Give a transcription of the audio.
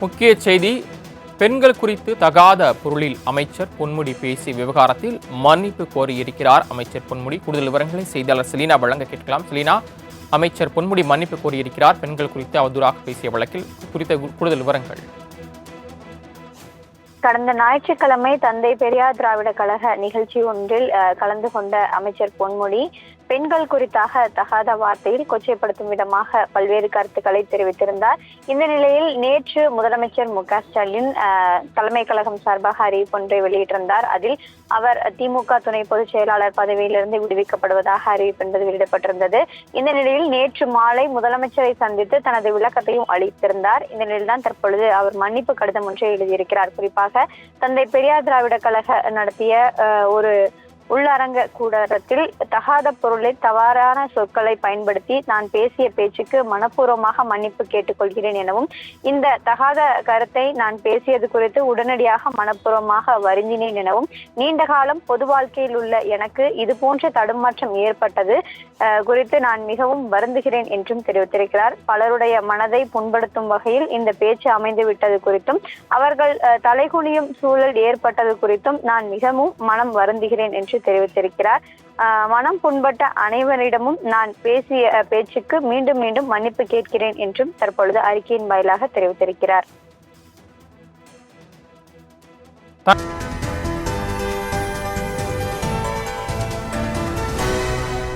முக்கிய செய்தி பெண்கள் குறித்து தகாத பொருளில் அமைச்சர் பொன்முடி பேசிய விவகாரத்தில் மன்னிப்பு கோரியிருக்கிறார் அமைச்சர் பொன்முடி. கூடுதல் விவரங்களை செய்தியாளர் செலீனா வழங்க கேட்கலாம். செலீனா அமைச்சர் பொன்முடி மன்னிப்பு கோரியிருக்கிறார். பெண்கள் குறித்து அவதூறாக பேசிய வழக்கில் குறித்த கூடுதல் விவரங்கள். கடந்த ஞாயிற்றுக்கிழமை தந்தை பெரியார் திராவிட கழக நிகழ்ச்சி ஒன்றில் கலந்து கொண்ட அமைச்சர் பொன்முடி பெண்கள் குறித்தாக தகாத வார்த்தையில் கொச்சைப்படுத்தும் விதமாக பல்வேறு கருத்துக்களை தெரிவித்திருந்தார். இந்த நிலையில் நேற்று முதலமைச்சர் மு க ஸ்டாலின் தலைமை கழகம் சார்பாக அறிவிப்பு ஒன்றை வெளியிட்டிருந்தார். அதில் அவர் திமுக துணை பொதுச் செயலாளர் பதவியிலிருந்து விடுவிக்கப்படுவதாக அறிவிப்பு என்பது வெளியிடப்பட்டிருந்தது. இந்த நிலையில் நேற்று மாலை முதலமைச்சரை சந்தித்து தனது விளக்கத்தையும் அளித்திருந்தார். இந்த நிலையில்தான் தற்பொழுது அவர் மன்னிப்பு கடிதம் ஒன்றை எழுதியிருக்கிறார். குறிப்பாக தந்தை பெரியார் திராவிட கழக நடத்திய அஹ், ஒரு உள்ளரங்க கூடத்தில் தகாத பொருளை தவறான சொற்களை பயன்படுத்தி நான் பேசிய பேச்சுக்கு மனப்பூர்வமாக மன்னிப்பு கேட்டுக்கொள்கிறேன் எனவும் இந்த தகாத கருத்தை நான் பேசியது குறித்து உடனடியாக மனப்பூர்வமாக வருந்தினேன் எனவும் நீண்ட காலம் பொது வாழ்க்கையில் உள்ள எனக்கு இது போன்ற தடுமாற்றம் ஏற்பட்டது குறித்து நான் மிகவும் வருந்துகிறேன் என்றும் தெரிவித்திருக்கிறார். பலருடைய மனதை புண்படுத்தும் வகையில் இந்த பேச்சு அமைந்து விட்டது குறித்தும் அவர்கள் அஹ், தலைகுனியும் சூழல் ஏற்பட்டது குறித்தும் நான் மிகவும் மனம் வருந்துகிறேன் என்று தெரிவித்திருக்கிறார். மனம் புண்பட்ட அனைவரிடமும் நான் பேசிய பேச்சுக்கு மீண்டும் மீண்டும் மன்னிப்பு கேட்கிறேன் என்றும் தற்பொழுது அறிக்கையின் வாயிலாக தெரிவித்திருக்கிறார்.